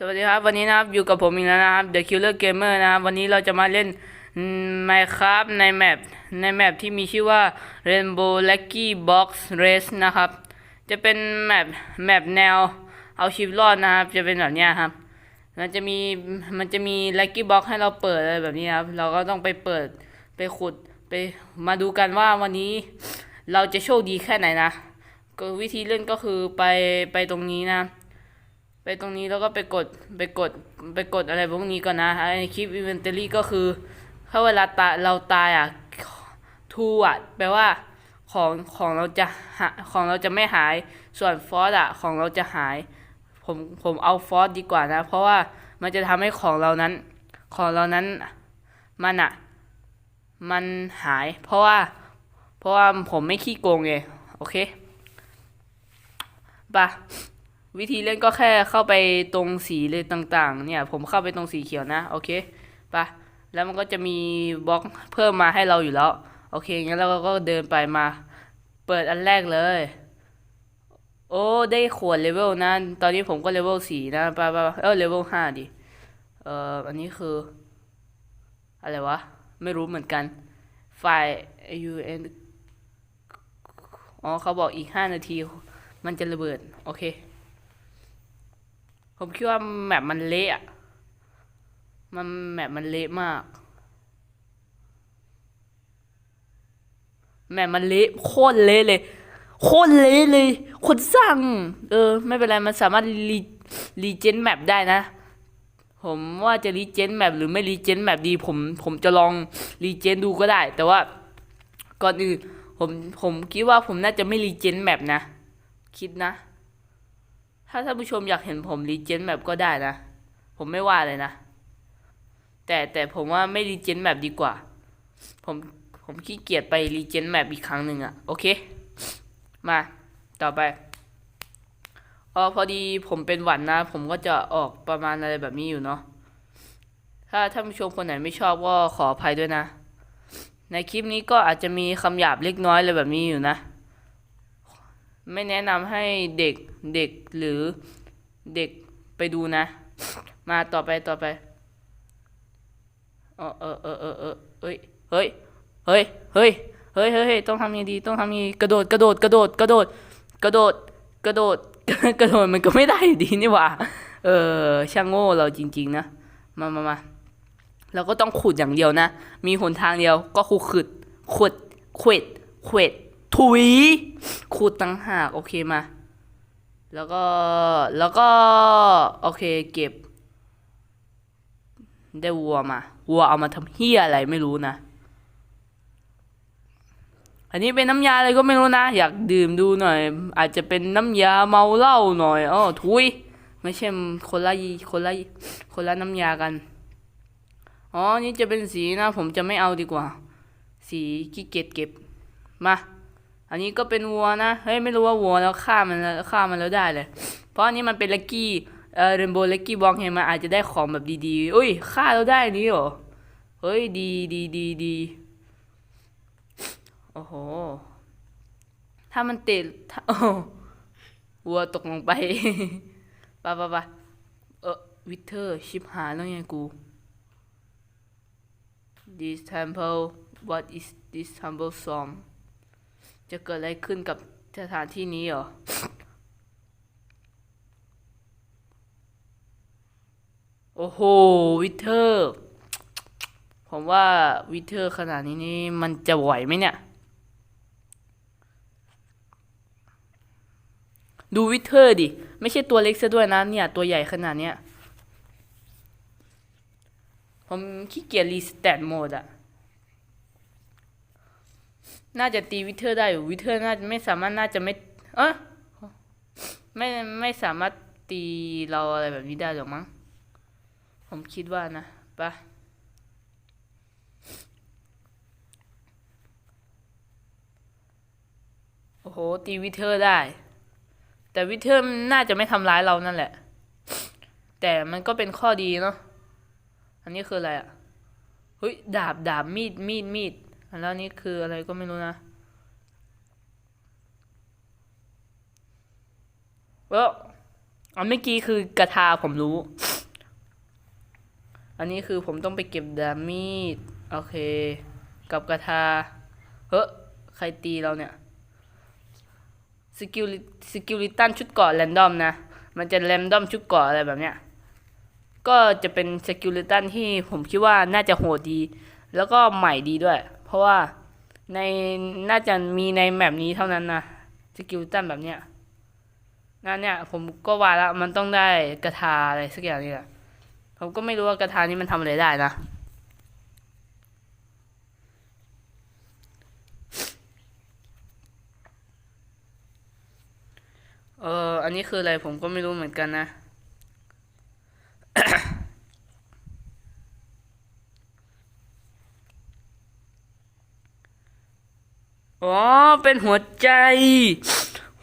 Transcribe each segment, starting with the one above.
สวัสดีครับ วันนี้นะครับอยู่กับผมอีกแล้วนะครับ The Killer Gamer นะครับ วันนี้เราจะมาเล่น Minecraft ในแมปในแมปที่มีชื่อว่า Rainbow Lucky Box Race นะครับ จะเป็นแมปแมปแนวเอาชีวิตรอดนะครับ จะเป็นแบบนี้ครับ มันจะมีมันจะมี Lucky Box ให้เราเปิดอะไรแบบนี้ครับ เราก็ต้องไปเปิดไปขุดไปมาดูกันว่าวันนี้เราจะโชคดีแค่ไหนนะก็วิธีเล่นก็คือไปไปตรงนี้นะ ไปตรงนี้แล้วก็ไปกดไปกดไปกดอะไรพวกนี้ก่อนนะไอคลิปอินเวนทอรี่ก็คือถ้าเวลาตายเราตายอะทูอะแปลว่าของของเราจะหาของเราจะไม่หายส่วนฟอสอะของเราจะหาย ผมผมเอาฟอสดีกว่านะ เพราะว่ามันจะทำให้ของเรานั้น ของเรานั้นมันอะมันหาย เพราะว่า เพราะว่าผมไม่ขี้โกงไงโอเคปะ วิธีเล่นก็แค่เข้าไปตรงสีเลยต่างๆ เนี่ย ผมเข้าไปตรงสีเขียวนะ โอเคปะแล้วมันก็จะมีบล็อกเพิ่มมาให้เราอยู่แล้ว โอเคงั้นเราก็เดินไปมา เปิดอันแรกเลย โอ้ได้ขวดเลเวลนะตอนนี้ผมก็เลเวลสี่นะปะปะเออเลเวลห้าดิเอ่ออันนี้คือ อะไรวะ ไม่รู้เหมือนกันไฟล์ UN อ๋อเขาบอกอีกห้านาที มันจะระเบิด โอเค ผมคิดว่าแมปมันเละอะมันแมปมันเละมาก แมปมันเละโคตรเละเลย โคตรเละเลย คนสร้าง เออ ไม่เป็นไร มันสามารถรีรีเจนแมปได้นะ ผมว่าจะรีเจนแมปหรือไม่รีเจนแมปดี ผม ผมจะลองรีเจนดูก็ได้ แต่ว่าก่อนอื่นผม ผมคิดว่าผมน่าจะไม่รีเจนแมปนะ คิดนะ ถ้าท่านผู้ชมอยากเห็นผมรีเจนแบบก็ได้นะ ผมไม่ว่าเลยนะ แต่แต่ผมว่าไม่รีเจนแบบดีกว่า ผมผมขี้เกียจไปรีเจนแบบอีกครั้งหนึ่งอะโอเค มาต่อไปอ๋อพอดีผมเป็นหวัดนนะ ผมก็จะออกประมาณอะไรแบบนี้อยู่เนาะถ้าท่านผู้ชมคนไหนไม่ชอบก็ขออภัยด้วยนะ ในคลิปนี้ก็อาจจะมีคำหยาบเล็กน้อยอะไรแบบนี้อยู่นะ ไม่แนะนำให้เด็กเด็กหรือเด็กไปดูนะ มาต่อไปต่อไปเออเออเออเออเออเฮ้ยเฮ้ยเฮ้ยเฮ้ยเฮ้ยเฮ้ยต้องทำยังไงดีต้องทำยังไงกระโดดกระโดดกระโดดกระโดดกระโดดกระโดดกระโดดมันก็ไม่ได้อยู่ดีนี่หว่าเออช่างโง่เราจริง ๆ นะมามามาเราก็ต้องขุดอย่างเดียวนะ มีหนทางเดียวก็คือขุดขุดขวดขวด ถุย ขุดตั้งหาก โอเคมา แล้วก็ แล้วก็ โอเคเก็บ ได้วัวมา วัวเอามาทำเฮียอะไรไม่รู้นะ อันนี้เป็นน้ำยาอะไรก็ไม่รู้นะ อยากดื่มดูหน่อย อาจจะเป็นน้ำยาเมาเหล้าหน่อยอ๋อทุย ไม่ใช่คนละยีคนละคนละน้ำยากัน อ๋อ นี่จะเป็นสีนะ ผมจะไม่เอาดีกว่า สีขี้เกียจเก็บ มา อันนี้ก็เป็นวัวนะ เฮ้ยไม่รู้ว่าวัวแล้วฆ่ามันแล้วฆ่ามันแล้วได้เลย เพราะอันนี้มันเป็นลักกี้เอ่อเรนโบว์ลักกี้บล็อกเห็นอาจจะได้ของแบบดีๆอุ้ยฆ่าแล้วได้นี้เหรอ เฮ้ยดีดีดีดีโอ้โห ถ้ามันติดถ้าโอ้วัวตกลงไปไปะปะปะเออวิเทอร์ชิบหายแล้วไงกู This temple what is this temple from จะเกิดอะไรขึ้นกับสถานที่นี้เหรอ โอ้โห วิเทอร์ ผมว่าวิเทอร์ขนาดนี้นี่มันจะไหวไหมเนี่ย ดูวิเทอร์ดิ ไม่ใช่ตัวเล็กซะด้วยนะเนี่ย ตัวใหญ่ขนาดเนี้ย ผมขี้เกียจรีสแตทโหมดอะ น่าจะตีวิเทอร์ได้อยู่วิเทอร์น่าจะไม่สามารถน่าจะไม่ เออไม่ไม่สามารถตีเราอะไรแบบนี้ได้หรอกมั้ง ผมคิดว่านะปะโอ้โห ตีวิเทอร์ได้ แต่วิเทอร์น่าจะไม่ทำร้ายเรานั่นแหละ แต่มันก็เป็นข้อดีเนาะ อันนี้คืออะไรอะเฮ้ย ดาบดาบมีดมีดมีด แล้วนี่คืออะไรก็ไม่รู้นะเอออันเมื่อกี้คือกระทาผมรู้ อันนี้คือผมต้องไปเก็บดามีดโอเค กับกระทา เฮ้ยใครตีเราเนี่ยสกิลสกิลลิตันชุดเกาะแรนดอมนะ มันจะแรนดอมชุดเกาะอะไรแบบเนี้ย ก็จะเป็นสกิลลิตันที่ผมคิดว่าน่าจะโหดดี แล้วก็ใหม่ดีด้วย เพราะว่าในน่าจะมีในแมปนี้เท่านั้นนะสกิลตันแบบเนี้ยนั่นเนี่ยผมก็ว่าแล้วมันต้องได้กระทาอะไรสักอย่างนี่แหละผมก็ไม่รู้ว่ากระทานี้มันทำอะไรได้นะเอออันนี้คืออะไรผมก็ไม่รู้เหมือนกันนะ อ๋อ เป็นหัวใจ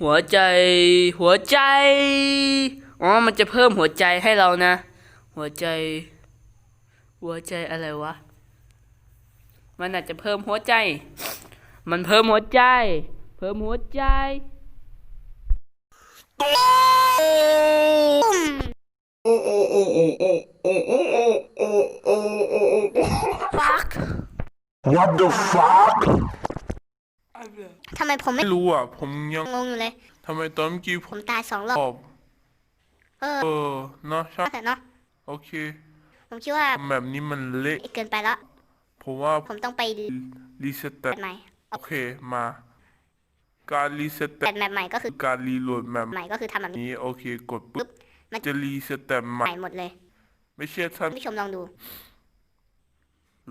หัวใจ หัวใจ อ๋อ มันจะเพิ่มหัวใจให้เรานะ หัวใจ หัวใจอะไรวะ มันอาจจะเพิ่มหัวใจ มันเพิ่มหัวใจ เพิ่มหัวใจ fuck What the fuck ทำไมผมไม่ไม่รู้อะ ผมยังงงอยู่เลย ทำไมตอนเมื่อกี้ผผมมตายสองรอบ ตอบเออเออเนาะใช่แต่เนาะ โอเคผมคิดว่าแบบนี้มันเละเกินไปแล้ว ผมว่าผมต้องไปรีเซ็ตแบแต่บใหม่โอเคมา การรีเซ็ตแต่แบบใหม่ก็คือการรีโหลดแบบใหม่ก็คือทำแบบนี้นี้โอเคกดปุ๊บมันจะรีเซ็ตแต่ใหใหม่ม่หมดเลยไม่เชื่อท่านท่านผู้ชมลองดู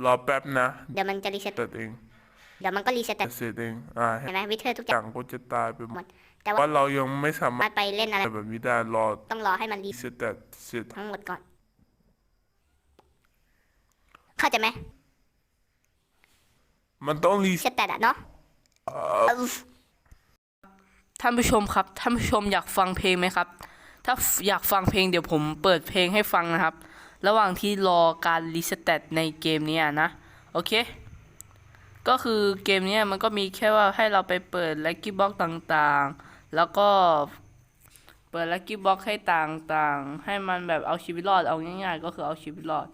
รอแป๊บนะ เดี๋ยวมันจะรีเซ็ต แต่เอง เดี๋ยวมันก็รีเซ็ตแต่เสร็จเองอ่าเห็นไหมวิเทอร์ทุกออย่าย่างงก็จะตายไปหมหมดดแต่ว่าว่าเรายังไม่สามารมาถไปเล่นอะไรแบบนี้ได้รอต้องรอให้มันรีรีเซ็ตแต่เสร็จทั้งหมดก่อน เข้าใจไหมมันต้องรีเซ็ตแต่อะเนาะเออท่านผู้ชมครับท่านผู้ชมอยากฟังเพลงไหมครับ ถ้าอยากฟังเพลงเดี๋ยวผมเปิดเพลงให้ฟังนะครับ ระหว่างที่รอการรีสเตตในเกมเนี้ยนะ โอเค ก็คือเกมเนี้ยมันก็มีแค่ว่าให้เราไปเปิดลั c กี้บ็อกต่างๆ แล้วก็เปิดลั c กี้บ็อกให้ต่างๆ ให้มันแบบเอาชีวิตรอดเอาง่ายๆ ก็คือเอาชีวิตรอด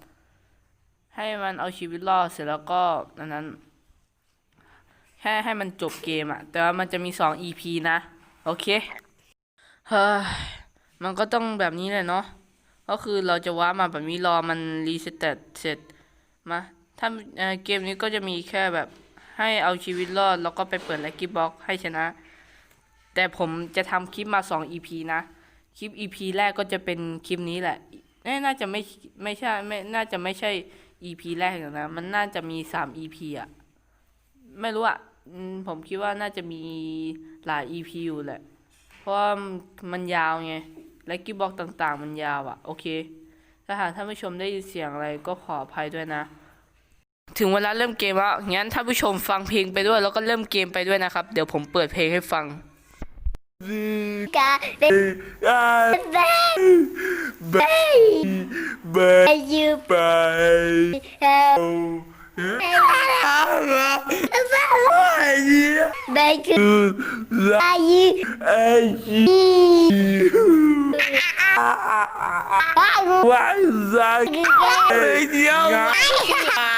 ให้มันเอาชีวิตรอดเสร็จแล้วก็อันนั้นแค่ให้มันจบเกมอะแต่ว่ามันจะมีสอง EP นะ โอเคเฮ้ยมันก็ต้องแบบนี้แหละเนาะก็คือเราจะว้ามาแบบนี้รอมันรีเซ็ตเสร็จมาถ้าเอ่อเกมนี้ก็จะมีแค่แบบ ให้เอาชีวิตรอดแล้วก็ไปเปิดลั c กี้บ็อกให้ชนะ แต่ผมจะทำคลิปมาสอง EP นะ คลิป EP แรกก็จะเป็นคลิปนี้แหละเอ้ยน่าจะไม่ไม่ใช่ไม่น่าจะไม่ใช่ EP แรกหรอกนะ มันน่าจะมีสาม EP อะไม่รู้อะผมคิดว่าน่าจะมีหลาย EP อยู่แหละ เพราะมันยาวไงและกิบอกต่างๆ มันยาวอะโอเค ถ้าหากท่านผู้ชมได้ยินเสียงอะไรก็ขออภัยด้วยนะ ถึงเวลาเริ่มเกมแล้วงั้นท่านผู้ชมฟังเพลงไปด้วยแล้วก็เริ่มเกมไปด้วยนะครับ เดี๋ยวผมเปิดเพลงให้ฟังกาเป็นอ่าแบเบเบยุไปเอ่อไอยแบงคืออายุไอยอายุ ว่าสักไอ้เดียว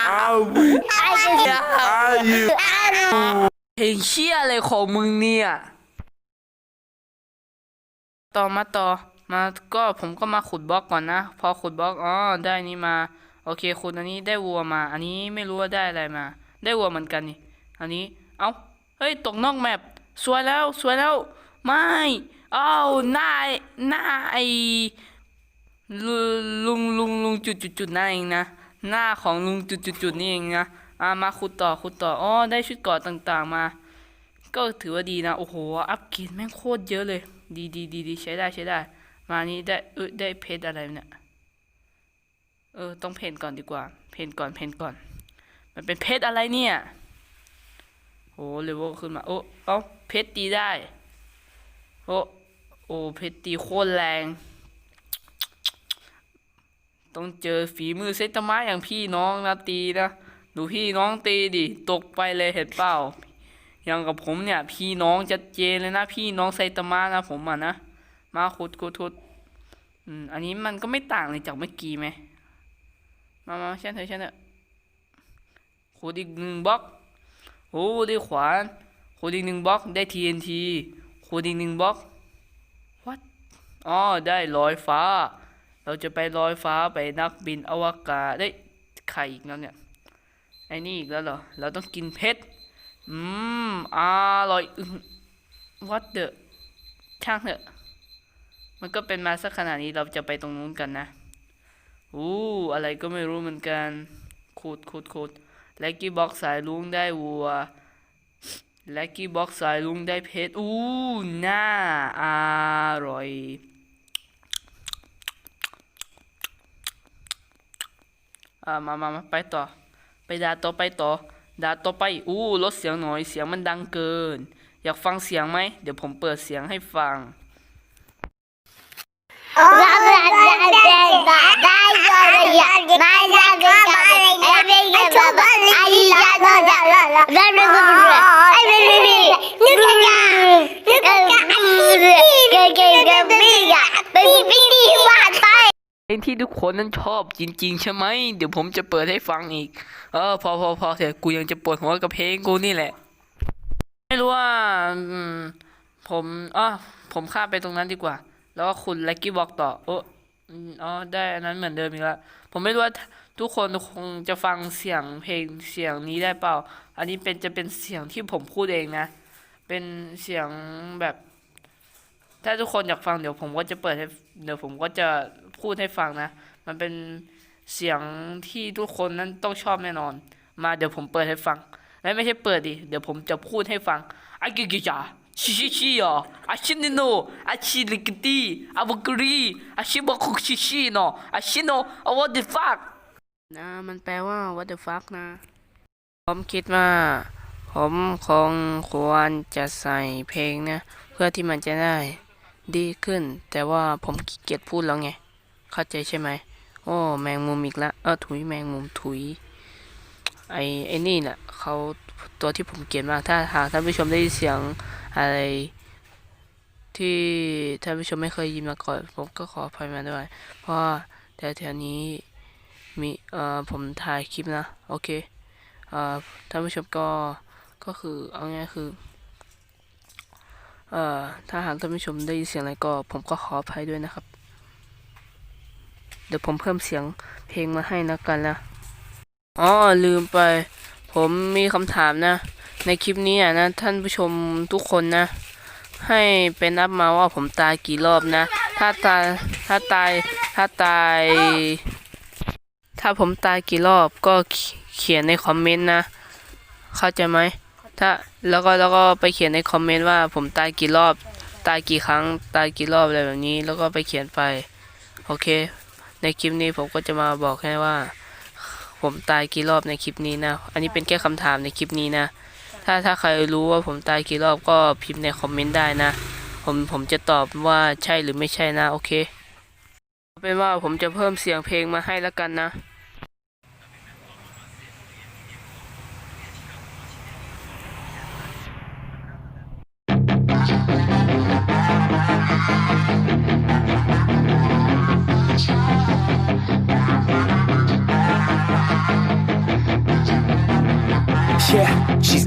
เอาไอ้เหี้ยเพลงเชี่ยอะไรของมึงเนี่ยต่อมาต่อมาก็ผมก็มาขุดบล็อกก่อนนะ พอขุดบล็อกอ๋อได้นี่มา โอเคขุดอันนี้ได้วัวมา อันนี้ไม่รู้ว่าได้อะไรมา ได้วัวเหมือนกันนี่ อันนี้ เอ้า เฮ้ย ตกนอกแมปสวยแล้วสวยแล้ว ไม่เอ้าหน้าหน้าไอลุลุงลุงลุงจุดจุดจุดหน้าเองนะ หน้าของลุงจุดจุดจุดนี่เองนะอ่ามาขุดต่อขุดต่ออ๋อได้ชุดเกาะต่างๆมา ก็ถือว่าดีนะ โอ้โห อัพเกรดแม่งโคตรเยอะเลย ดีดีดีดีใช้ได้ใช้ได้ มานี้ได้เออได้เพชรอะไรเนี่ยเออต้องเพนก่อนดีกว่า เพนก่อนเพนก่อน มันเป็นเพชรอะไรเนี่ยโอ้เลเวลขึ้นมาโอ้เอาเพชรตีได้ โอ้โอ้เพชรตีโคตรแรง ต้องเจอฝีมือเซตมะอย่างพี่น้องนะตีนะ ดูพี่น้องตีดิตกไปเลยเห็นเปล่าอย่างกับผมเนี่ย พี่น้องจัดเจนเลยนะ พี่น้องไซตามะนะผมอะนะมาขุดขุดขุดอืมอันนี้มันก็ไม่ต่างเลยจากเมื่อกี้ไหมมามาเช่นเถอะเช่นเถอะขุดอีกหนึ่งบล็อกโอ้ได้ขวานขุดอีกหนึ่งบล็อกได้ TNT ขุดอีกหนึ่งบล็อก what อ๋อได้ลอยฟ้า เราจะไปลอยฟ้าไปนักบินอวกาศได้ยไข่อีกแล้วเนี่ยไอ้นี่อีกแล้วเหรอ เราต้องกินเพชร อืมอร่อยอึง what the ช่างเถอะ มันก็เป็นมาสักขนาดนี้เราจะไปตรงนู้นกันนะอู้อะไรก็ไม่รู้เหมือนกันขุดขุดขุดแล็กกี้บ็อกสายลุงได้วัว แล็กกี้บ็อกสายลุงได้เพชร อู้น่าอร่อย อ่า มามามาไปต่อ ไปดาต่อไปต่อ ดาต่อไป อู้ลดเสียงหน่อย เสียงมันดังเกิน อยากฟังเสียงไหม เดี๋ยวผมเปิดเสียงให้ฟังเพล ลงที่ทุกคนนั้นชอบจริง ๆ ใช่ไหมเดี๋ยวผมจะเปิดให้ฟังอีก เออ พอพอพอเถอะกูยังจะปวดหัวกับเพลงกูนี่แหละ ไม่รู้ว่าผมอ๋อผมข้ามไปตรงนั้นดีกว่า แล้วก็คุณแล็กกี้บอกต่อโอ้อ๋อได้อันนั้นเหมือนเดิมอีกแล้วผมไม่รู้ว่าทุกคนคงจะฟังเสียงเพลงเสียงนี้ได้เปล่า อันนี้เป็นจะเป็นเสียงที่ผมพูดเองนะ เป็นเสียงแบบ ถ้าทุกคนอยากฟังเดี๋ยวผมก็จะเปิดให้ เดี๋ยวผมก็จะพูดให้ฟังนะ มันเป็นเสียงที่ทุกคนนั้นต้องชอบแน่นอน มาเดี๋ยวผมเปิดให้ฟัง และไม่ใช่เปิดดิ เดี๋ยวผมจะพูดให้ฟังอากิกิจาชิชิชิอะอาชินิโนอาชิลิกตีอาบุกรีอาชิบะคุชิชิโนอาชิโนอา what the fuck นะมันแปลว่า what the fuck นะ ผมคิดว่า ผมคงควรจะใส่เพลงนะ เพื่อที่มันจะได้ ดีขึ้น แต่ว่าผมขี้เกียจพูดแล้วไง เข้าใจใช่ไหม โอ้ แมงมุมอีกละ เออ ถุยแมงมุมถุย ไอไอนี่แหละเขาตัวที่ผมเกลียดมาก ถ้าหากท่านผู้ชมได้เสียงอะไร ที่ท่านผู้ชมไม่เคยยินมาก่อน ผมก็ขออภัยมาด้วย เพราะว่าแถวๆนี้มี เอ่อ ผมถ่ายคลิปนะ โอเค เอ่อ ท่านผู้ชมก็ ก็คือ เอาง่ายคือ เอ่อถ้าหากท่านผู้ชมได้ยินเสียงอะไรก็ผมก็ขออภัยด้วยนะครับ เดี๋ยวผมเพิ่มเสียงเพลงมาให้นะกันนะอ๋อลืมไป ผมมีคำถามนะ ในคลิปนี้อะนะ ท่านผู้ชมทุกคนนะ ให้ไปนับมาว่าผมตายกี่รอบนะ ถ้าตายถ้าตายถ้าตาย ถ้าผมตายกี่รอบก็เขียนในคอมเมนต์นะ เข้าใจไหม ถ้าแล้วก็แล้วก็ไปเขียนในคอมเมนต์ว่าผมตายกี่รอบตายกี่ครั้งตายกี่รอบอะไรแบบนี้ แล้วก็ไปเขียนไป โอเค ในคลิปนี้ผมก็จะมาบอกแค่ว่า ผมตายกี่รอบในคลิปนี้นะ อันนี้เป็นแค่คำถามในคลิปนี้นะ ถ้าถ้าใครรู้ว่าผมตายกี่รอบก็พิมพ์ในคอมเมนต์ได้นะ ผมผมจะตอบว่าใช่หรือไม่ใช่นะ โอเค เป็นว่าผมจะเพิ่มเสียงเพลงมาให้แล้วกันนะ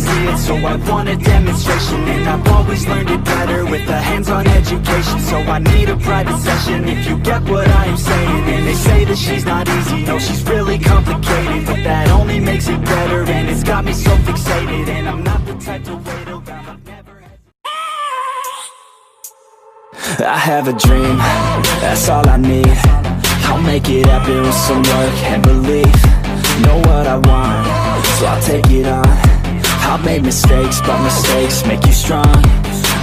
see it, so I want a demonstration And I've always learned it better with a hands-on education So I need a private session if you get what I am saying And they say that she's not easy, no she's really complicated But that only makes it better and it's got me so fixated And I'm not the type to wait around, I have a dream, that's all I need. I'll make it happen with some work and belief. Know what I want, so I'll take it on I've made mistakes, but mistakes make you strong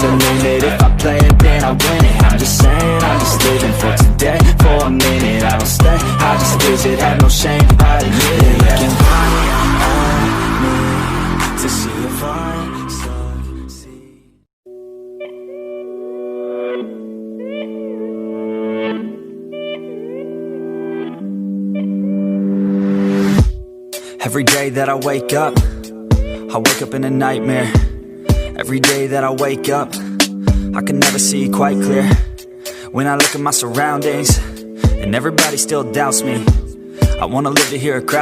the limit If I play it, then I win it. I'm just saying, I'm just living for today. For a minute, I don't stay. I just visit, have no shame I admit it. Yeah. can count on me To see if I Every day that I wake up, I wake up in a nightmare. Every day that I wake up, I can never see quite clear. When I look at my surroundings, and everybody still doubts me. I wanna live to hear a crowd.